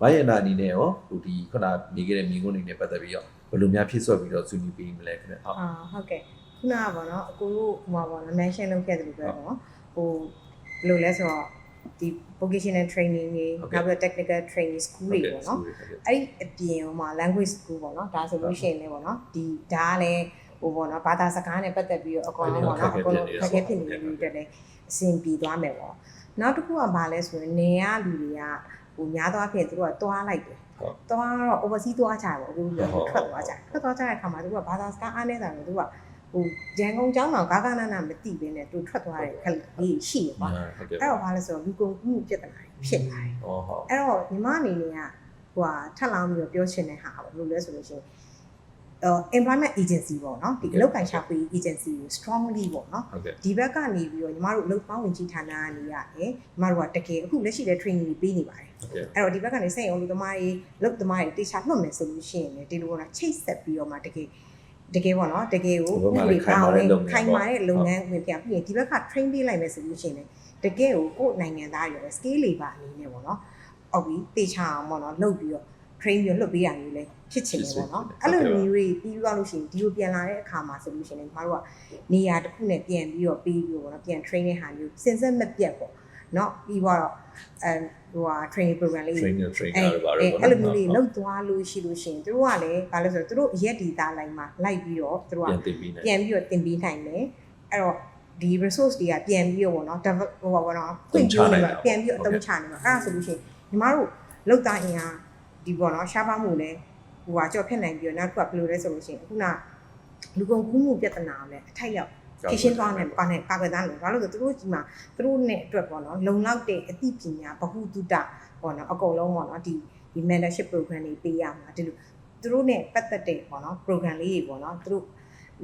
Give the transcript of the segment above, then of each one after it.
ဘာရဲ့နာအနေနဲ့ရောဟိုဒီခုနနေခဲ့တဲ့မိကုန်းနေနဲ့ပတ်သက်ပြီးတော့ဘယ်လိုများဖြစ်ဆွတ်ပြီးတော့ဆွေးနွေးပေးမလဲခင်ဗျဟုတ်အာဟုတ်ကဲ့ခုနကပေါ့နော်အကိုတို့ဟိုပါပေါ့နော် mention လုပ်ခဲ့တယ်လို့ပြောတော့ဟိုဘယ်လိုလဲဆိုတော့ဒီ vocational training တွေနောက်ပြီးတော့ technical training school တွေပေါ့နော်အဲ့ဒီအပြင်ဟိုမှာ language school ပေါ့နော်ဒါဆိုလို့ရှိရင်လည်းပေါ့နော်ဒီဒါကလည်းဟိုပေါ့နော်ဘာသာစကားနဲ့ပတ်သက်ပြီးတော့အကောင်လုံးပေါ့နော်အကောင်လုံးခက်ခဲဖြစ်နေလို့တက်လည်းအဆင်ပြေသွားမယ်ပေါ့နောက်တစ်ခုကဘာလဲဆိုရင်နေရလူတွေက ဟိုများသောအားဖြင့်သူတို့ကတွားလိုက်တယ်တွားတော့ overseas တွားကြတယ်ပေါ့အခုထွက်သွားကြတယ်ထွက်သွားကြတဲ့အခါမှာသူကဘာသာစကားအားနေတာလို့သူကဟိုရန်ကုန်ကျောင်းတော်ဂါဂနာနာမသိဘဲနဲ့သူထွက်သွားတဲ့ခက်လေးရှိရပါဟုတ်ကဲ့အဲ့တော့ဘာလဲဆိုတော့လူကုန်ကူးမှုပြဿနာတွေဖြစ်လာတယ်ဟောဟုတ်အဲ့တော့ညီမအနေနဲ့ကဟိုဟာထပ်လောင်းပြီးတော့ပြောချင်တဲ့ဟာဘယ်လိုလဲဆိုလို့ရှိရင်အော် employment agency ပေါ့နော်ဒီအလုပ်ကိုင်ရှာဖွေ agency ကို strongly ပေါ့နော်ဟုတ်ကဲ့ဒီဘက်ကနေပြီးတော့ညီမတို့အလုပ်ပေါင်းဝင်ကြီးဌာနကနေရတယ်ညီမတို့ကတကယ်အခုလက်ရှိတဲ့ training တွေပေးနေပါတယ်ဟုတ်ကဲ့အဲ့တော့ဒီဘက်ကနေစိတ်အောင်လူသမားတွေလုပ်သမားတွေတေချာလွှတ်မယ်ဆိုလို့ရှိရင်လည်းဒီလိုကချိတ်ဆက်ပြီးတော့မှတကယ်တကယ်ပေါ့နော်တကယ်ကိုခိုင်မာတဲ့လုပ်ငန်းဝင်ပြပြီးရင်ဒီဘက်က train ပေးလိုက်မယ်ဆိုလို့ရှိရင်လည်းတကယ်ကိုကိုယ်နိုင်ငံသားတွေရော scale labor အနေနဲ့ပေါ့နော်အောက်ပြီးတေချာအောင်ပေါ့နော်လုပ်ပြီးတော့ train ပြီးလွှတ်ပေးရမျိုးလဲဖြစ်ချင်တယ်ပေါ့နော်အဲ့လိုမျိုးတွေပြီးသွားလို့ရှိရင်ဒီလိုပြန်လာတဲ့အခါမှာဆိုလို့ရှိရင်ညီမတို့ကနေရာတစ်ခုနဲ့ပြန်ပြီးတော့ပေးပြီးတော့ပေါ့နော်ပြန် train တဲ့ဟာမျိုးစင်စက်မပြတ်ပေါ့နော်ပြီးတော့အဲဟိုဟာ training program လေး trainer trainer အဲ့တွေပါအဲ့တော့အဲ့လိုမျိုးလေးလောက်သွားလို့ရှိလို့ရှိရင်တို့ကလည်းဘာလို့ဆိုတော့တို့ရက်ဒီသားလိုက်မှာလိုက်ပြီးတော့တို့ကပြန်တင်ပြီးနေပြန်ပြီးတော့တင်ပေးနိုင်တယ်အဲ့တော့ဒီ resource တွေကပြန်ပြီးတော့ဗောနော် develop ဟိုပါဗောနော်ဖွင့်ပြနေမှာပြန်ပြီးတော့အသုံးချနေမှာအဲ့ဒါဆိုလို့ရှိရင်ညီမတို့လောက်သားအင်အား ဒီဗောနော်ရှားပါမှုလဲဟိုဟာကြော့ဖြစ်နိုင်ပြီးတော့နောက်တစ်ခုကဘယ်လိုလဲဆိုလို့ရှိရင်ခုနလူကုန်ကူးမှုပြဿနာကိုလည်းအထိုက်ရောက်ဖြည့်ရှင်းသွားမယ်ပါနဲ့ကာကွယ်သားလို့ဘာလို့လဲဆိုသူတို့ဒီမှာသူတို့နဲ့အတွက်ပေါ့နော်လုံလောက်တဲ့အသိပညာဗဟုသုတပေါ့နော်အကုန်လုံးပေါ့နော်ဒီဒီ mentorship program တွေပေးရမှာဒီလိုသူတို့နဲ့ပတ်သက်တဲ့ပေါ့နော် program လေးတွေပေါ့နော်သူတို့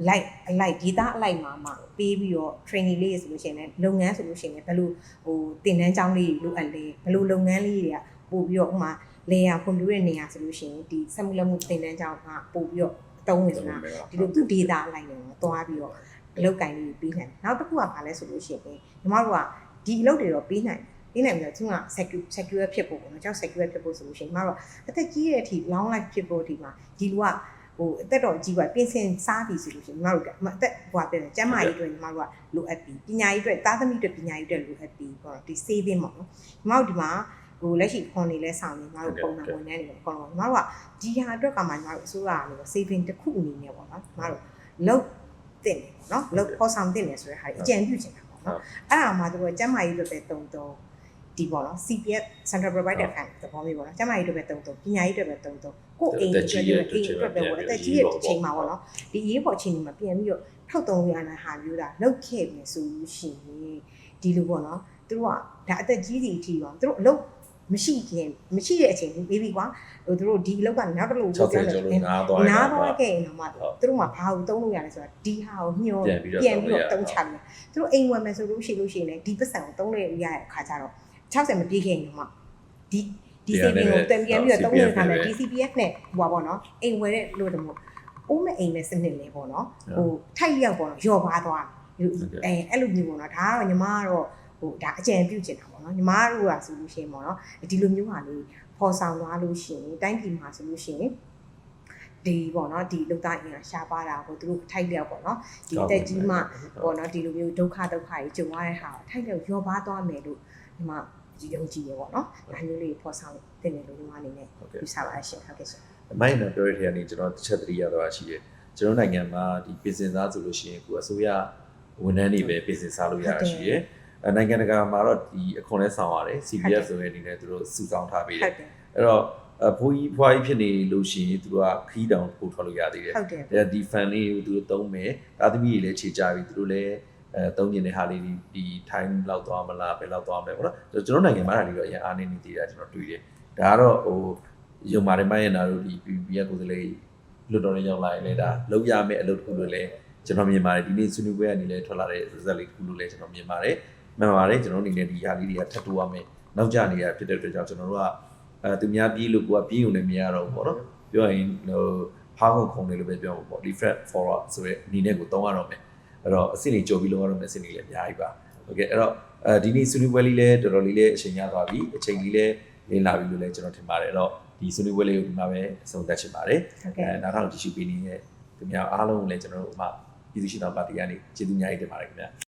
like အလိုက်ဒေတာအလိုက်မှာမှပေးပြီးတော့ training လေးဆိုလို့ရှိရင်လည်းလုပ်ငန်းဆိုလို့ရှိရင်လည်းဘယ်လိုဟိုသင်တန်းကျောင်းလေးလိုအပ်လဲဘယ်လိုလုပ်ငန်းလေးတွေကပို့ပြီးတော့ဥမာ လေယာဖွံ့ဖြိုးတဲ့နေရာဆိုလို့ရှိရင်ဒီစက်မှုလက်မှုသင်တန်းကျောင်းကပို့ပြီးတော့အသုံးဝင်ဆိုတာဒီလိုသူဒေတာအလိုက်နေတော့သွားပြီးတော့အလုပ်ကင်လေးပြီးနိုင်တယ်နောက်တစ်ခုကဘာလဲဆိုလို့ရှိရင်ညီမတို့ကဒီအလုပ်တွေတော့ပြီးနိုင်ပြီးနိုင်ပြီးတော့သူက secure secure ဖြစ်ဖို့ပေါ့နော်ကျောင်း secure ဖြစ်ဖို့ဆိုလို့ရှိရင်ညီမတို့အသက်ကြီးတဲ့အထိ long life ဖြစ်ဖို့ဒီမှာဒီလူကဟိုအသက်တော်ကြီးကပြင်ဆင်စားပြီဆိုလို့ရှိရင်ညီမတို့ကအသက်ဟိုပြင်ကျန်းမာရေးအတွက်ညီမတို့ကလိုအပ်ပြီပညာရေးအတွက်သားသမီးအတွက်ပညာရေးအတွက်လိုအပ်ပြီပေါ့နော်ဒီ saving ပေါ့နော်ညီမတို့ဒီမှာ ဟိုလက်ရှိခွန်နေလဲဆောင်နေညီမတို့ပုံမှန်ဝန်ထမ်းတွေပေါ့အကုန်လုံးညီမတို့ကဒီဟာအတွက်ကမှညီမတို့အစိုးရကလို့ saving တစ်ခုအနေနဲ့ပေါ့နော်ညီမတို့လုတ်တင်တယ်ပေါ့နော်လုတ်ပေါ်ဆောင်တင်တယ်ဆိုတဲ့ဟာကြီးအကြံပြုချင်တာပေါ့နော်အဲ့ဒါမှသူကကျမ်းမာရေးအတွက်ပဲတုံတုံဒီပေါ့နော် CPF Central Provider Fund သဘောမျိုးပေါ့နော်ကျမ်းမာရေးအတွက်ပဲတုံတုံပညာရေးအတွက်ပဲတုံတုံကိုယ်အိမ်အတွက်ပဲအိမ်အတွက်ပဲပေါ့အသက်ကြီးရဲ့အချိန်မှာပေါ့နော်ဒီရေးပေါ်အချိန်ဒီမှာပြန်ပြီးတော့ထောက်တုံရတဲ့ဟာမျိုးတာလုတ်ခဲ့ပြီဆိုလို့ရှိရင်ဒီလိုပေါ့နော်သူတို့ကဒါအသက်ကြီးစီအထိပေါ့သူတို့အလုပ် မရှိခင်မရှိတဲ့အချိန်ဘေဘီကွာဟိုသူတို့ဒီအလုပ်ကနောက်တစ်လို့60ကျော်လို့နားသွားနားသွားခဲ့ရင်တော့မှသူတို့ကဘာကိုသုံးလို့ရလဲဆိုတာဒီဟာကိုညှောပြန်ပြီးတော့တုံးချတယ်သူတို့အိမ်ဝယ်မယ်ဆိုလို့ရှိလို့ရှိရင်လည်းဒီပတ်စံကိုသုံးလို့ရတဲ့အခါကျတော့60မပြေးခဲ့ရင်တော့မှဒီဒီ saving ကိုတန်ပြန်ပြီးတော့သုံးလို့ခါမယ် DCPF နဲ့ဟိုပါပေါ့နော်အိမ်ဝယ်တဲ့လို့တမို့အိုးမအိမ်နဲ့စနစ်လေးပေါ့နော်ဟိုထိုက်လျောက်ပေါ့နော်ယော့ပါသွားအဲအဲ့လိုမျိုးပေါ့နော်ဒါကတော့ညီမကတော့ ဟိုဒါအကြံပြုချင်တာပေါ့နော်ညီမတို့ကဆိုလို့ရှိရင်ပေါ့နော်ဒီလိုမျိုးဟာလေးပေါ်ဆောင်သွားလို့ရှိရင်တိုင်းပြည်မှာဆိုလို့ရှိရင်ဒီပေါ့နော်ဒီလူသားအင်အားရှားပါတာကိုသူတို့ထိုက်လျောက်ပေါ့နော်ဒီအသက်ကြီးမှပေါ့နော်ဒီလိုမျိုးဒုက္ခဒုက္ခကြီးကြုံရတဲ့ဟာကိုထိုက်လျောက်ရောပါသွားမယ်လို့ဒီမှာဒီယုံကြည်ရပေါ့နော်ဒါမျိုးလေးပေါ်ဆောင်တင်တယ်လို့ညီမအနေနဲ့ဟုတ်ကဲ့ယူဆပါရှင်ဟုတ်ကဲ့ရှင်မိုင်းနော်ပြောရတဲ့နေကျွန်တော်တစ်ချက်သတိရတော့ရှိတယ်ကျွန်တော်နိုင်ငံမှာဒီပြင်ဆင်စားဆိုလို့ရှိရင်ကိုအစိုးရဝန်ထမ်းတွေပဲပြင်ဆင်စားလို့ရတာရှိတယ်အဲ နိုင်ငံတကာမှာတော့ဒီအခွန်လဲဆောင်ရတယ် CPF ဆိုတဲ့အနေနဲ့သူတို့စုဆောင်းထားပေးတဟုယ်တ်တယ်အဲ့တော့အဖိုးကြီးဖွားကြီးဖြစ်နေလို့ရှိရင်သူတို့ကခီးတောင်ပို့ထွက်လို့ရသေးတယ်ဟုတ်တယ်အဲဒီ fan လေးကိုသူတို့သုံးမယ်ဒါသမီးတွေလည်းခြေကြပြီသူတို့လည်းအဲသုံးနေတဲ့ဟာလေးဒီဒီ time လောက်သွားမလားဘယ်လောက်သွားမလဲပေါ့နော်ကျွန်တော်နိုင်ငံမှာဒါလေးတော့အရင်အားနေနေသေးတာကျွန်တော်တွေ့တယ်ဒါကတော့ဟိုယုံပါတယ်မရနာတို့ဒီ PPF ကိုယ်စားလှယ်လွတ်တော်နဲ့ရောက်လာရင်လည်းဒါလောက်ရမယ့်အလုပ်တစ်ခုလို့လည်းကျွန်တော်မြင်ပါတယ်ဒီနေ့ဆွေးနွေးပွဲကနေလည်းထွက်လာတဲ့ result လေးတစ်ခုလို့လည်းကျွန်တော်မြင်ပါတယ် မှန်ပါတယ်ကျွန်တော်အနေနဲ့ဒီဟာလေးတွေကထပ်တိုးရမယ်နောက်ကျနေတာဖြစ်တဲ့အတွက်ကြောင့်ကျွန်တော်တို့ကအဲသူများပြေးလို့ကိုကပြေးုံနဲ့မရတော့ဘူးပေါ့နော်ပြောရင်ဟိုဖားခုံခုံတယ်လို့ပဲပြောမှာပေါ့ defect forward ဆိုရဲအနေနဲ့ကိုသုံးရတော့မယ်အဲ့တော့အဆင့်ကြီးကြော်ပြီးလုံးရတော့မယ်အဆင့်ကြီးလည်းအများကြီးပါဟုတ်ကဲ့အဲ့တော့အဲဒီနေ့ဆွေးနွေးပွဲလေးလည်းတော်တော်လေးလည်းအချိန်ရသွားပြီအချိန်ကြီးလည်းလင်းလာပြီလို့လည်းကျွန်တော်ထင်ပါတယ်အဲ့တော့ဒီဆွေးနွေးပွဲလေးကိုဒီမှာပဲအဆုံးသတ်ချင်ပါတယ်ဟုတ်အဲကဲ့နောက်ထောင်ကြည့်ရှုပေးနေတဲ့သူများအားလုံးကိုလည်းကျွန်တော်တို့အမှပြည်သူ့ရှင်တော်ပါတီကနေကျေးဇူးအများကြီးတင်ပါတယ်ခင်ဗျာ